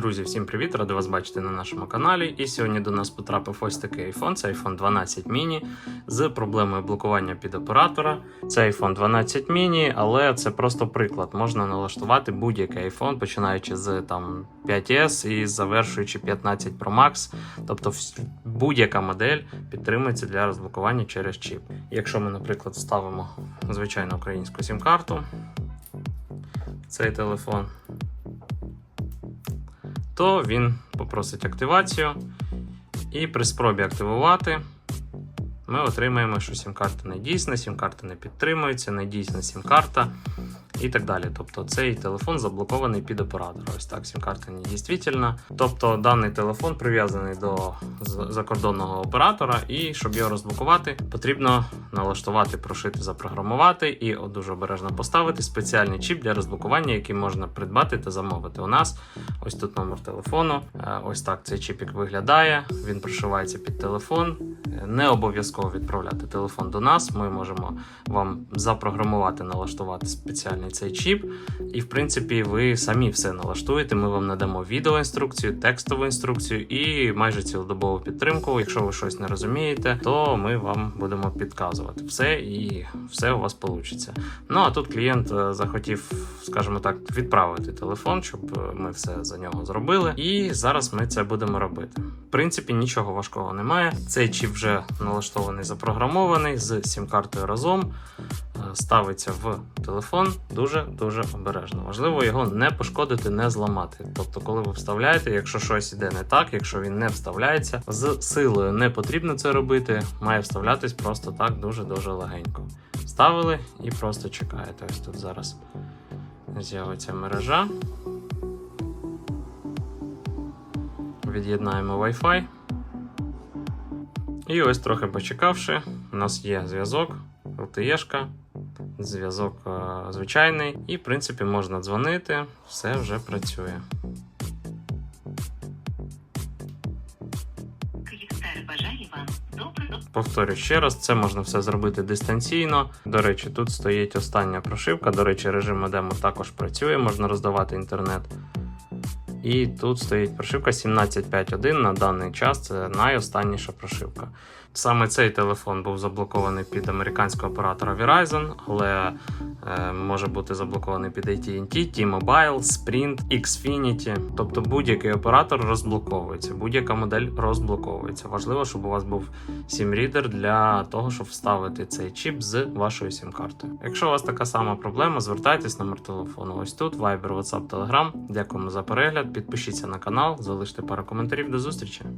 Друзі, всім привіт! Радий вас бачити на нашому каналі. І сьогодні до нас потрапив ось такий iPhone. Це iPhone 12 mini з проблемою блокування під оператора. Це iPhone 12 mini, але це просто приклад. Можна налаштувати будь-який iPhone, починаючи з там 5S і завершуючи 15 Pro Max. Тобто будь-яка модель підтримується для розблокування через чіп. Якщо ми, наприклад, вставимо звичайну українську сім-карту, цей телефон то він попросить активацію. І при спробі активувати ми отримаємо, що сім-карта не дійсна, сім-карта не підтримується, не дійсна сім-карта і так далі. Тобто цей телефон заблокований під оператора. Ось так, сім-карта не дійсна. Тобто даний телефон прив'язаний до закордонного оператора, і щоб його розблокувати, потрібно налаштувати, прошити, запрограмувати і дуже обережно поставити спеціальний чіп для розблокування, який можна придбати та замовити. У нас ось тут номер телефону. Е, Ось так цей чіпік виглядає. Він прошивається під телефон. Е, Не обов'язково відправляти телефон до нас. Ми можемо вам запрограмувати, налаштувати спеціальний цей чіп. І в принципі, ви самі все налаштуєте. Ми вам надамо відеоінструкцію, текстову інструкцію і майже цілодобову підтримку. Якщо ви щось не розумієте, то ми вам будемо підказувати все і все у вас вийде. Ну а тут клієнт е, захотів, скажімо так, відправити телефон, щоб е, ми все за нього зробили. І зараз ми це будемо робити. В принципі, нічого важкого немає. Цей чіп вже налаштований, запрограмований з сім-картою разом. Ставиться в телефон дуже дуже обережно. Важливо його не пошкодити, не зламати. Тобто, коли ви вставляєте, якщо щось іде не так, якщо він не вставляється, з силою не потрібно це робити. Має вставлятись просто так дуже дуже легенько. Вставили і просто чекаєте. Ось тут зараз з'явиться мережа. Від'єднаємо Wi-Fi. І ось трохи почекавши, у нас є зв'язок, LTE-шка, зв'язок е, звичайний, і, в принципі, можна дзвонити, все вже працює. Повторю ще раз, це можна все зробити дистанційно. До речі, тут стоїть остання прошивка. До речі, режим модему також працює, можна роздавати інтернет. І тут стоїть прошивка 17.5.1 на даний час. Це найостанніша прошивка. Саме цей телефон був заблокований під американського оператора Verizon, але е, може бути заблокований під AT&T, T-Mobile, Sprint, Xfinity. Тобто будь-який оператор розблоковується, будь-яка модель розблоковується. Важливо, щоб у вас був сім-рідер для того, щоб вставити цей чіп з вашою сім-картою. Якщо у вас така сама проблема, звертайтесь номер телефону. Ось тут, Viber, WhatsApp, Telegram. Дякуємо за перегляд. Підпишіться на канал, залиште пару коментарів. До зустрічі!